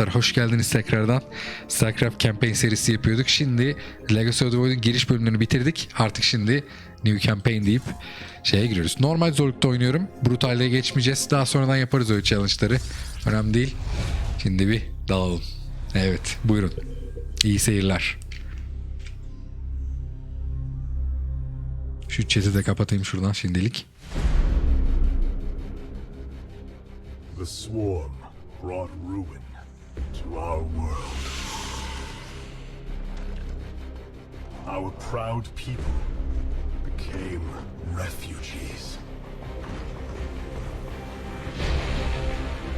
arkadaşlar hoş geldiniz tekrardan. StarCraft Campaign serisi yapıyorduk. Şimdi Legacy of the Void'un giriş bölümlerini bitirdik. Artık şimdi New Campaign deyip şeye giriyoruz. Normal zorlukta oynuyorum. Brutal'e geçmeyeceğiz. Daha sonradan yaparız öyle challenge'ları. Önemli değil. Şimdi bir dalalım. Evet buyurun. İyi seyirler. Şu chat'i de kapatayım şuradan şimdilik. The swarm brought ruin to our world. Our proud people became refugees.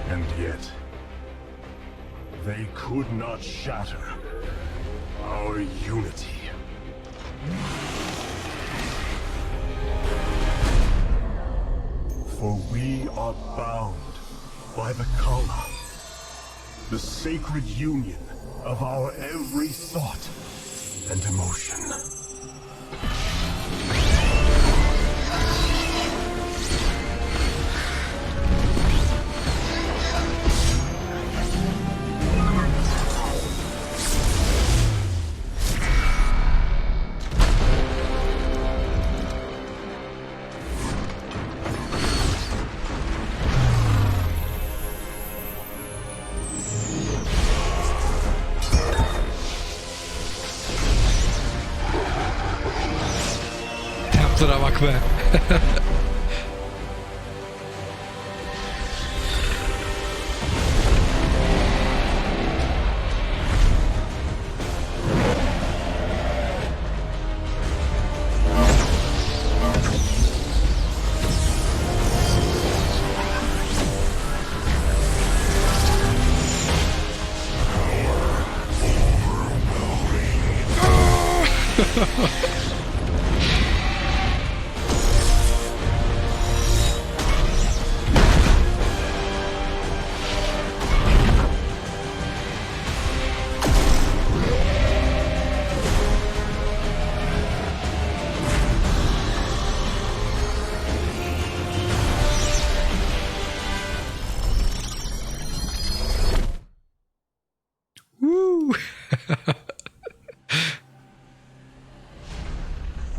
And yet, they could not shatter our unity. For we are bound by the Kala, the sacred union of our every thought and emotion.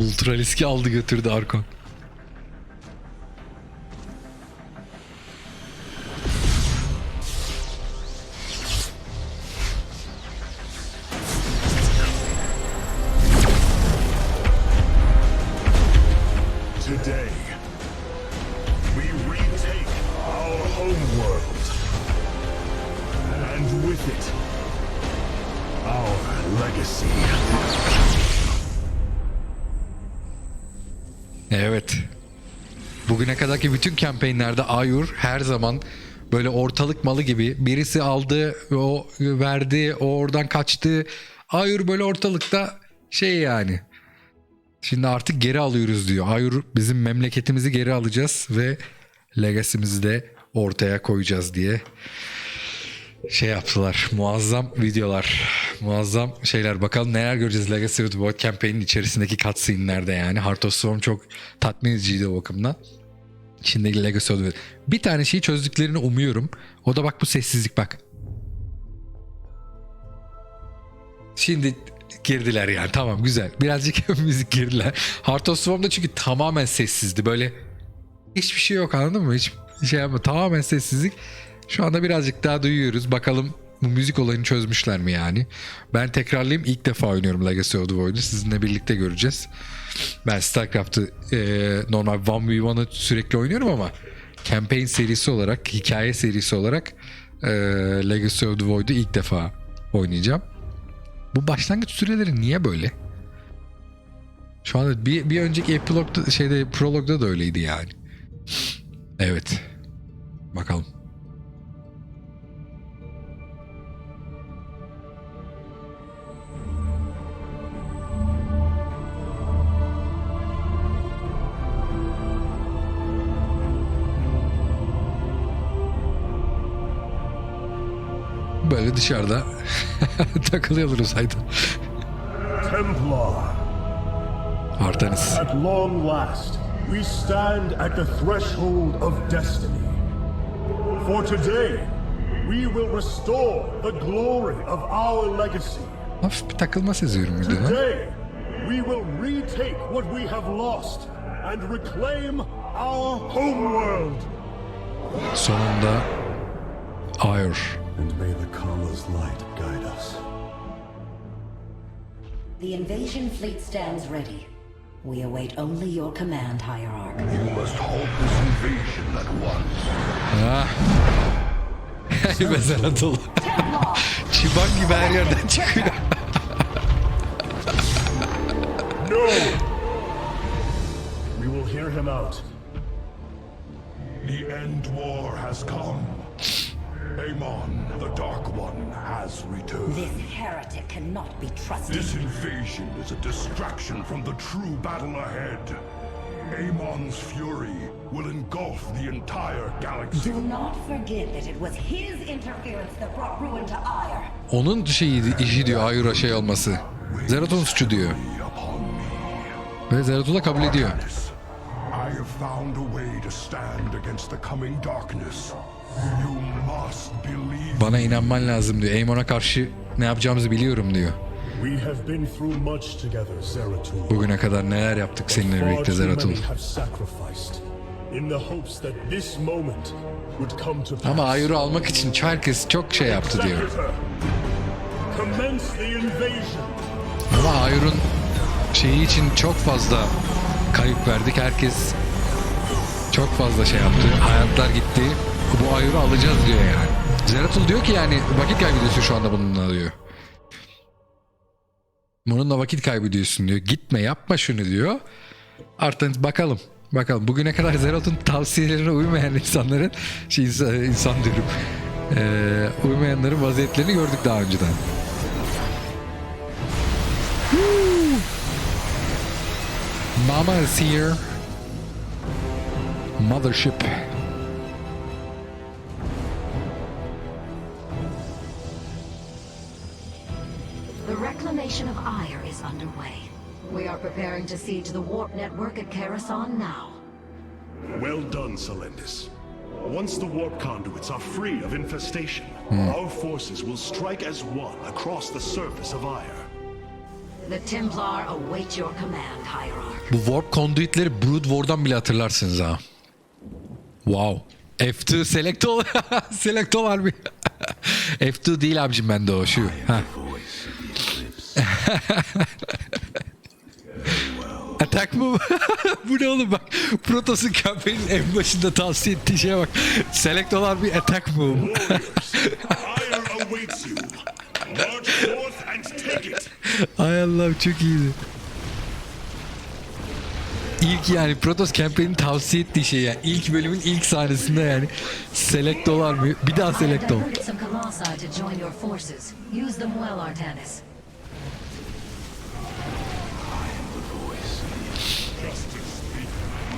Ultra riski aldı götürdü Arkon. Today, we retake our home world. And with it, our legacy. Evet. Bugüne kadarki bütün kampanyelerde Ayur her zaman böyle ortalık malı gibi birisi aldı o verdi o oradan kaçtı. Ayur böyle ortalıkta şey yani. Şimdi artık geri alıyoruz diyor. Ayur bizim memleketimizi geri alacağız ve legacy'mizi de ortaya koyacağız diye şey yaptılar. Muazzam videolar. Muazzam şeyler. Bakalım neler göreceğiz Legacy of the Void campaign'in içerisindeki cutscene'lerde yani. Heart of Storm çok tatmin ediciydi o bakımdan. İçindeki Legacy of the Void. Bir tane şeyi çözdüklerini umuyorum. O da bak bu sessizlik bak. Şimdi girdiler yani tamam güzel. Birazcık müzik girdiler. Heart of Storm'da çünkü tamamen sessizdi. Böyle hiçbir şey yok anladın mı? Hiç şey yapma. Tamamen sessizlik. Şu anda birazcık daha duyuyoruz. Bakalım bu müzik olayını çözmüşler mi yani? Ben tekrarlayayım ilk defa oynuyorum Legacy of the Void'u. Sizinle birlikte göreceğiz. Ben StarCraft'ı e, normal 1v1'ı sürekli oynuyorum ama campaign serisi olarak, hikaye serisi olarak e, Legacy of the Void'u ilk defa oynayacağım. Bu başlangıç süreleri niye böyle? Şu anda bir, bir önceki epilogda şeyde prologda da öyleydi yani. Evet. Bakalım. Böyle dışarıda takılıyorlar uzayda. Templar, Artanis. at long last, we stand at the threshold of destiny. For today, we will restore the glory of our legacy. Hafif bir takılma seziyorum videoda. Today, we will retake what we have lost and reclaim our homeworld. Sonunda Ayr. And may the Kala's light guide us. The invasion fleet stands ready. We await only your command, Hierarch. You must halt this invasion at once. Ah. Hey be Zeratol. Çiban gibi her yerden çıkıyor. No! We will hear him out. The end war has come. Amon, the Dark One, has returned. This heretic cannot be trusted. This invasion is a distraction from the true battle ahead. Amon's fury will engulf the entire galaxy. Do not forget that it was his interference that brought ruin to Ire. Onun şeyi işi diyor Ayr'a şey olması. Zeratol'un suçu diyor. Ve Zeratol da kabul ediyor. I have found a way to stand against the coming darkness. You Bana inanman lazım diyor. Aemon'a karşı ne yapacağımızı biliyorum diyor. Zeratul. Bugüne kadar neler yaptık seninle birlikte pass. Ama Ayr'ı almak için herkes çok şey yaptı diyor. Ama Ayr'ın şeyi için çok fazla kayıp verdik. Herkes çok fazla şey yaptı. Hayatlar gitti. Bu Ayr'ı alacağız diyor yani. Zeratul diyor ki yani vakit kaybediyorsun şu anda bununla diyor. Bununla vakit kaybediyorsun diyor. Gitme yapma şunu diyor. Artık bakalım. Bakalım. Bugüne kadar Zerat'ın tavsiyelerine uymayan insanların şey insan, insan diyorum. Ee, uymayanların vaziyetlerini gördük daha önceden. Mama is here. Mothership. Reclamation of Ire is underway. We are preparing to siege the warp network at Karasan now. Well done, Selendis. Once the warp conduits are free of infestation, hmm. our forces will strike as one across the surface of Ire. The Templar await your command, Hierarch. Bu warp conduitleri Brood War'dan bile hatırlarsınız ha. Wow. F2 select ol. select ol harbi. F2 değil abicim bende o şu. Ha. Attack move. Bu ne oğlum bak. Protos'un campaign'in en başında tavsiye ettiği şeye bak. Select olan bir take it. Ay Allah'ım çok iyiydi. İlk yani Protoss Campaign'in tavsiye ettiği şey yani ilk bölümün ilk sahnesinde yani select dolar mı? Bir daha select ol.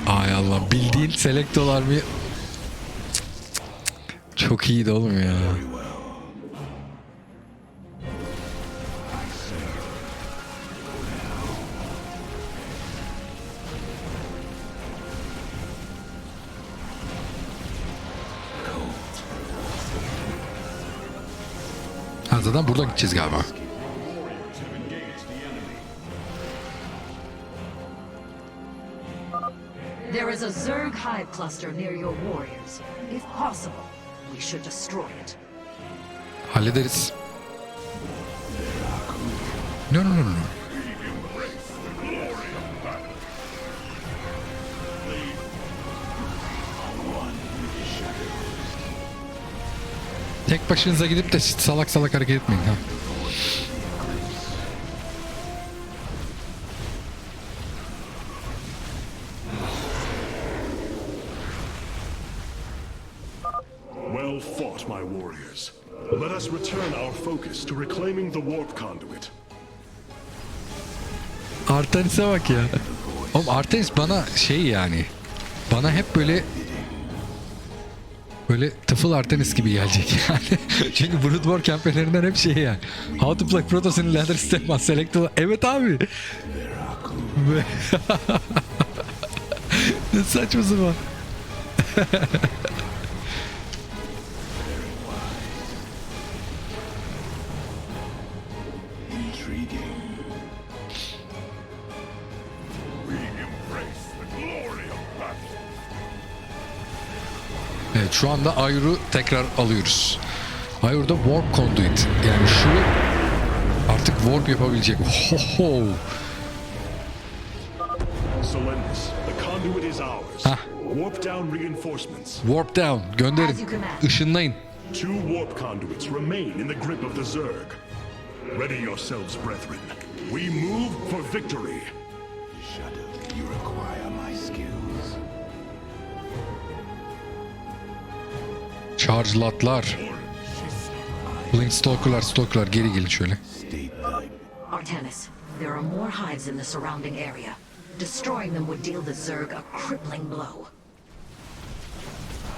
Ay Allah bildiğin select dolar mı? Çok iyiydi oğlum ya. Ha zaten buradan gideceğiz galiba. İs a Zerg hive cluster near your warriors. If possible, we should destroy it. Hallederiz. No no no no. Tek başınıza gidip de salak salak hareket etmeyin ha. Artenis'e bak ya. Oğlum Artenis bana şey yani. Bana hep böyle böyle tıfıl Artenis gibi gelecek yani. Çünkü Brood War kampanyalerinden hep şey yani. How to play Protoss in ladder step select Evet abi. Ne saçma sapan. şu anda Ayur'u tekrar alıyoruz. Ayur'da Warp Conduit. Yani şu artık Warp yapabilecek. Ho ho. Solendus, the conduit is ours. Hah. Warp down reinforcements. Warp down. Gönderin. Işınlayın. Two warp conduits remain in the grip of the Zerg. Ready yourselves, brethren. We move for victory. Charge latlar. Blink Stalker'lar, Stalker'lar geri gelin şöyle. Artanis, there are more hives in the surrounding area. Destroying them would deal the Zerg a crippling blow.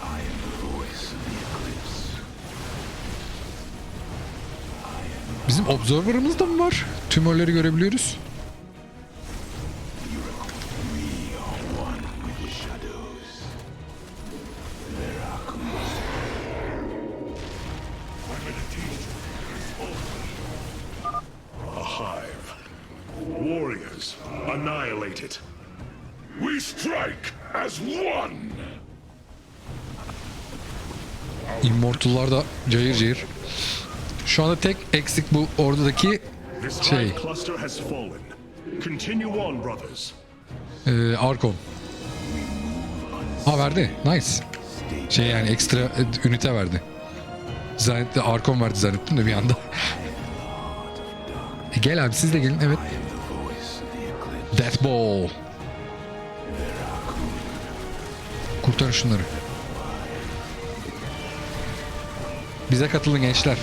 I am the voice of the eclipse. Bizim Observer'ımız da mı var? Tümörleri görebiliyoruz. Immortal'lar da cayır cayır. Şu anda tek eksik bu oradaki Şey. hive cluster has fallen. Continue on, brothers. e, Arkon. Ha verdi. Nice. Şey yani ekstra e, ünite verdi. Zannettim Arkon verdi zannettim de bir anda. E, gel abi siz de gelin. Evet. Death Ball. Kurtarın şunları. Bize katılın gençler.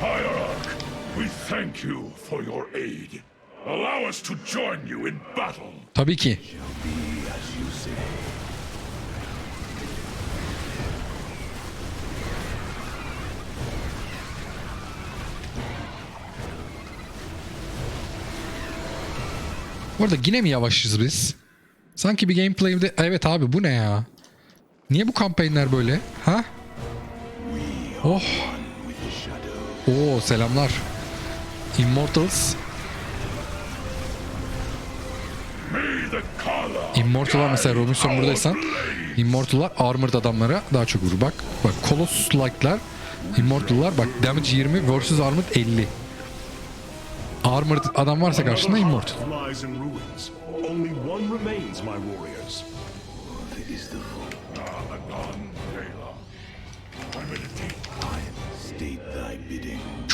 Hierarch, we thank you for your aid. Allow us to join you in battle. Tabii ki. Bu arada yine mi yavaşız biz? Sanki bir gameplay'de... Evet abi bu ne ya? Niye bu kampanyonlar böyle? Ha? Oh. Oo selamlar. Immortals. Immortal'lar mesela Robinson buradaysan Immortal'lar Armored adamlara daha çok vurur. Bak bak Colossus like'lar Immortal'lar bak damage 20 versus Armored 50. Armored adam varsa karşında Immortal.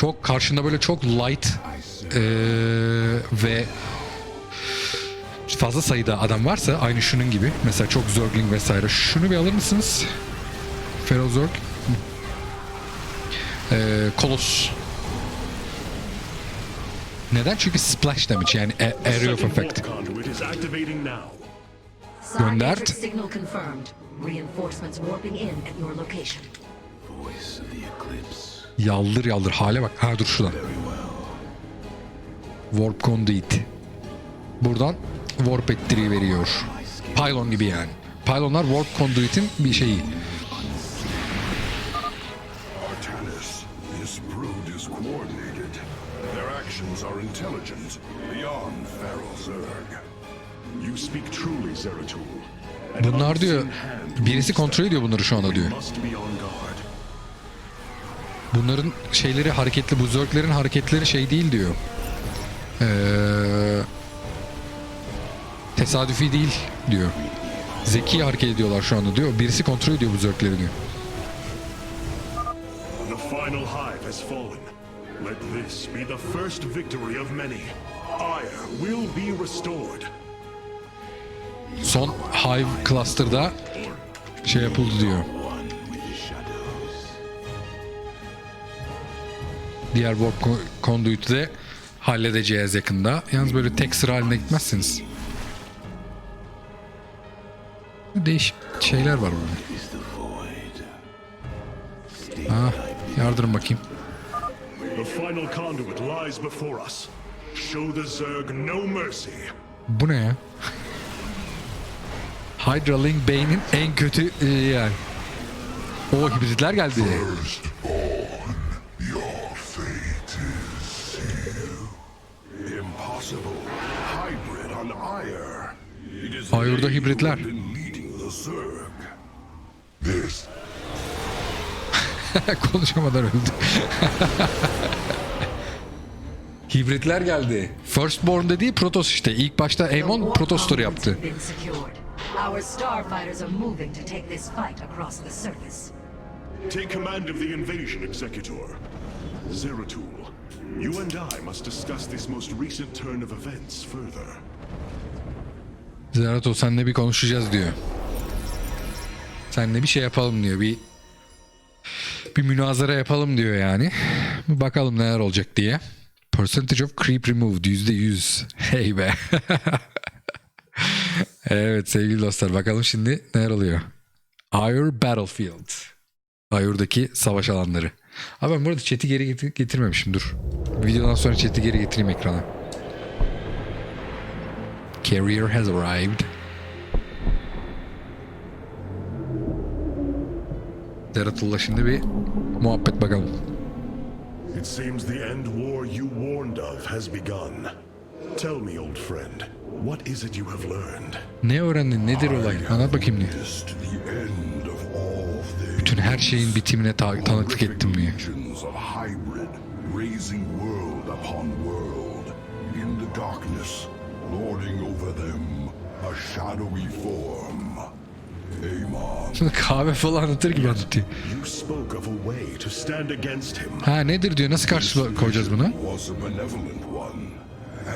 Çok karşında böyle çok light eee, ve fazla sayıda adam varsa aynı şunun gibi mesela çok Zergling vesaire şunu bir alır mısınız? Ferozorg eee Colossus neden? Çünkü splash damage yani a- area of effect. warp conduit is activating now. Gönder. Scientific signal confirmed. Reinforcements warping in at your location. Voice of the eclipse. Yaldır yaldır hale bak. Ha dur şuradan. Warp Conduit. Buradan warp ettiriyi veriyor. Pylon gibi yani. Pylonlar Warp Conduit'in bir şeyi. Bunlar diyor birisi kontrol ediyor bunları şu anda diyor. Bunların şeyleri hareketli, bu zörklerin hareketleri şey değil diyor. Ee, tesadüfi değil diyor. Zeki hareket ediyorlar şu anda diyor. Birisi kontrol ediyor bu zörkleri diyor. The final hive has fallen. Let this be the first victory of many. Ire will be restored. Son Hive Cluster'da şey yapıldı diyor. Diğer Warp Co- Conduit'i de halledeceğiz yakında. Yalnız böyle tek sıra halinde gitmezsiniz. Değişik şeyler var burada. Ah, yardırın bakayım. Bu ne ya? Hydra Link Bane'in en kötü e, yani. O hibritler geldi. Your Ayur'da hibritler. Konuşamadan öldü. Hibritler geldi. Firstborn dediği Protos işte. İlk başta Aemon Protos'tur yaptı. Our starfighters are moving to take this fight across the surface. Take command of the invasion, Executor. Zeratul, you and I must discuss this most recent turn of events further. Zerato senle bir konuşacağız diyor. Senle bir şey yapalım diyor. Bir bir münazara yapalım diyor yani. Bakalım neler olacak diye. Percentage of creep removed %100. Hey be. evet sevgili dostlar bakalım şimdi neler oluyor. Ayur Battlefield. Ayur'daki savaş alanları. Abi ben burada chat'i geri getir- getirmemişim dur. Videodan sonra chat'i geri getireyim ekrana. Carrier has arrived. Zeratullah şimdi bir muhabbet bakalım. It seems the end war you warned of has begun. Tell me, old friend, what is it you have learned? Ne öğrendin? Nedir olay? Anlat bakayım diyor. Her şeyin bitimine ta- tanıklık ettim Şimdi kahve falan anlatır gibi anlatıyor. Ha nedir diyor. Nasıl karşı koyacağız bunu? was a benevolent one,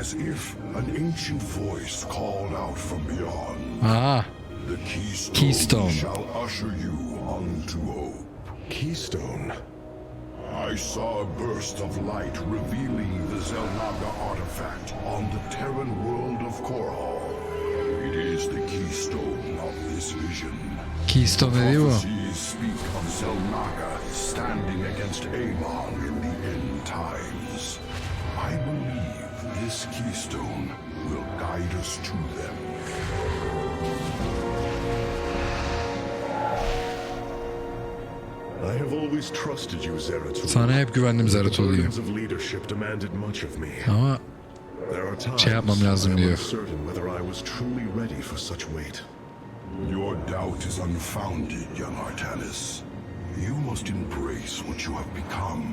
as if an ancient voice called out from beyond. Aa The keystone, Keystone. shall usher you unto hope. Keystone. I saw a burst of light revealing the Zelnaga artifact on the Terran world of Korhal. It is the keystone of this vision. Keystone dediği. Prophecies speak of Zelnaga standing against Amon in the end times. I believe this keystone will guide us to them. Sana hep güvendim me. Ama Şey yapmam lazım diyor. Your doubt is unfounded, young Artanis. You must embrace what you have become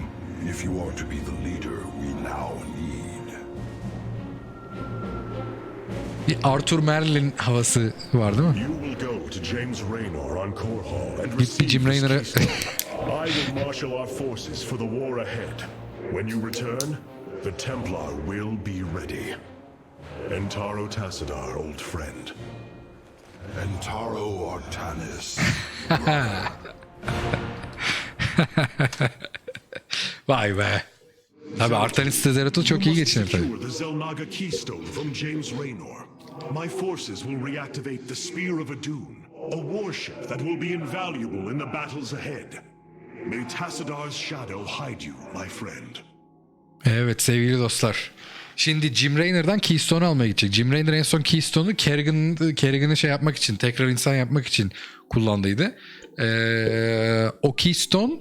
if you are to be the leader we now need. bir Arthur Merlin havası var değil mi? You will go to James Raynor on Korhal and Git bir receive Jim Raynor'a. I will marshal our forces for the war ahead. When you return, the Templar will be ready. Entaro Tassadar, old friend. Entaro Artanis. Vay be. Tabi Artanis de Zeratul çok iyi geçinir tabi. secure the Zelnaga keystone from James Raynor. My forces will reactivate the Spear of Adun, a warship that will be invaluable in the battles ahead. May Tassadar's shadow hide you, my friend. Evet sevgili dostlar. Şimdi Jim Raynor'dan Keystone almaya gidecek. Jim Raynor en son Keystone'u Kerrigan, Kerrigan'ı şey yapmak için, tekrar insan yapmak için kullandıydı. Ee, o Keystone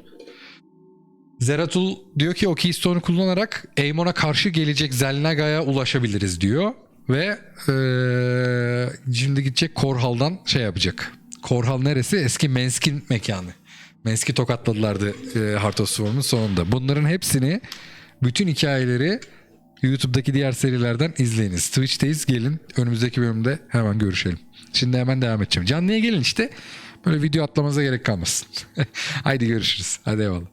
Zeratul diyor ki o Keystone'u kullanarak Aemon'a karşı gelecek Zelnaga'ya ulaşabiliriz diyor. Ve ee, şimdi gidecek Korhal'dan şey yapacak. Korhal neresi? Eski Menskin mekanı. Mensk'i tokatladılardı e, Heart of Swarm'un sonunda. Bunların hepsini bütün hikayeleri YouTube'daki diğer serilerden izleyiniz. Twitch'teyiz gelin. Önümüzdeki bölümde hemen görüşelim. Şimdi hemen devam edeceğim. Canlıya gelin işte. Böyle video atlamanıza gerek kalmasın. Haydi görüşürüz. Hadi eyvallah.